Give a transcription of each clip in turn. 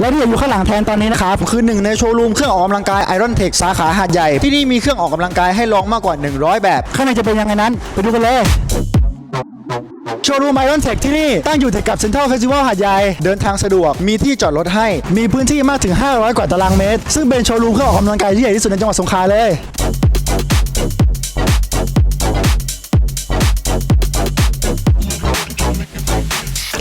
และที่อยู่ข้างหลังแทนตอนนี้นะครับคือหนึ่งในโชว์รูมเครื่องออกกำลังกาย Iron Tech สาขาหาดใหญ่ ที่นี่มีเครื่องออกกำลังกายให้ลองมากกว่า 100 แบบ ข้างในจะเป็นยังไงนั้น ไปดูกันเลยโชว์รูม Iron Tech ที่นี่ตั้งอยู่ติดกับ Central Festival หาดใหญ่เดินทางสะดวก มีที่จอดรถให้ มีพื้นที่มากถึง 500 กว่าตารางเมตร ซึ่งเป็นโชว์รูมเครื่องออกกำลังกายที่ใหญ่ที่สุดในจังหวัดสงขลาเลย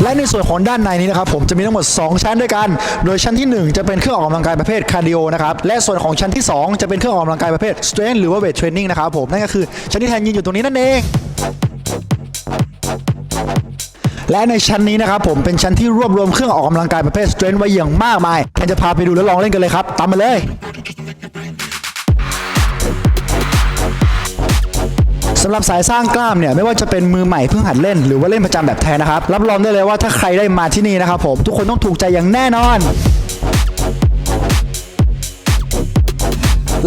และในส่วนของด้านในนี้นะครับผมจะมีทั้งหมด 2 ชั้นด้วยกัน โดยชั้นที่ 1 จะเป็นเครื่องออกกำลังกายประเภทคาร์ดิโอนะครับและส่วนของชั้นที่ 2 จะเป็นเครื่องออกกำลังกายประเภท strength หรือว่า weight training นะครับผมนั่นก็คือชั้นที่แทนยืนอยู่ตรงนี้นั่นเองและในชั้นนี้นะครับผมเป็นชั้นที่รวบรวมเครื่องออกกำลังกายประเภท strength ไว้อย่างมากมายแทนจะพาไปดูและลองเล่นกันเลยครับตามมาเลย สำหรับสายสร้างกล้ามเนี่ยไม่ว่าจะเป็นมือใหม่เพิ่งหัดเล่นหรือว่าเล่นประจำแบบแทนนะครับ รับรองได้เลยว่าถ้าใครได้มาที่นี่นะครับผมทุกคนต้องถูกใจอย่างแน่นอน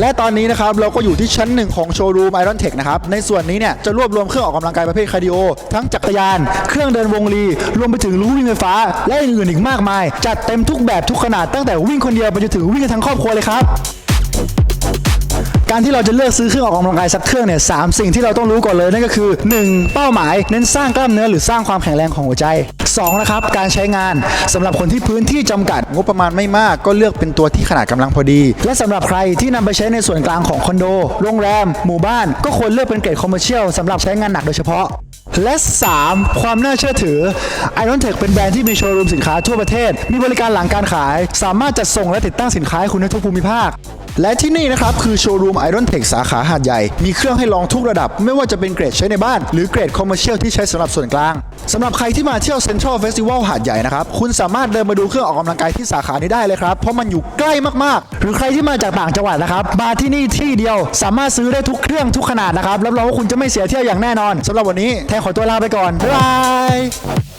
และตอนนี้นะครับเราก็อยู่ที่ชั้นหนึ่งของโชว์รูม Iron Tech นะครับ ในส่วนนี้เนี่ยจะรวบรวมเครื่องออกกำลังกายประเภทคาร์ดิโอ ทั้งจักรยาน เครื่องเดินวงลีรวมไปถึงลู่วิ่งไฟฟ้า และอื่นๆอีกมากมาย จัดเต็มทุกแบบทุกขนาดตั้งแต่วิ่งคนเดียวไปจนถึงวิ่งกันทั้งครอบครัวเลยครับ การที่เราจะเลือกซื้อเครื่องออกกำลังกายสักเครื่องเนี่ยสามสิ่งที่เราต้องรู้ก่อนเลยนั่นก็คือ 1. เป้าหมายเน้นสร้างกล้ามเนื้อหรือสร้างความแข็งแรงของหัวใจ 2. นะครับการใช้งานสำหรับคนที่พื้นที่จำกัดงบประมาณไม่มาก ก็เลือกเป็นตัวที่ขนาดกำลังพอดี และสำหรับใครที่นำไปใช้ในส่วนกลางของคอนโดโรงแรม หมู่บ้าน ก็ควรเลือกเป็นเกรดคอมเมอร์เชียลสำหรับใช้งานหนักโดยเฉพาะและ 3. ความน่าเชื่อถือ Iron Tech เป็นแบรนด์ที่มีโชว์รูมสินค้าทั่วประเทศ มีบริการหลังการขาย สามารถจัดส่งและติดตั้งสินค้าให้คุณในทุกภูมิภาค และที่นี่นะครับคือโชว์รูม Iron Tech สาขาหาดใหญ่ มีเครื่องให้ลองทุกระดับ ไม่ว่าจะเป็นเกรดใช้ในบ้าน หรือเกรดคอมเมอร์เชียลที่ใช้สำหรับส่วนกลางสำหรับใครที่มาเที่ยว Central Festival หาดใหญ่นะครับ คุณสามารถเดินมาดูเครื่องออกกำลังกายที่สาขานี้ได้เลยครับ เพราะมันอยู่ใกล้มากๆ หรือใครที่มาจากต่างจังหวัดนะครับ มาที่นี่ที่เดียวสามารถซื้อได้ทุกเครื่องทุกขนาดนะครับรับรองว่าคุณจะไม่เสียเที่ยวอย่างแน่นอนสำหรับวันนี้แทนขอตัวลาไปก่อนบ๊ายบาย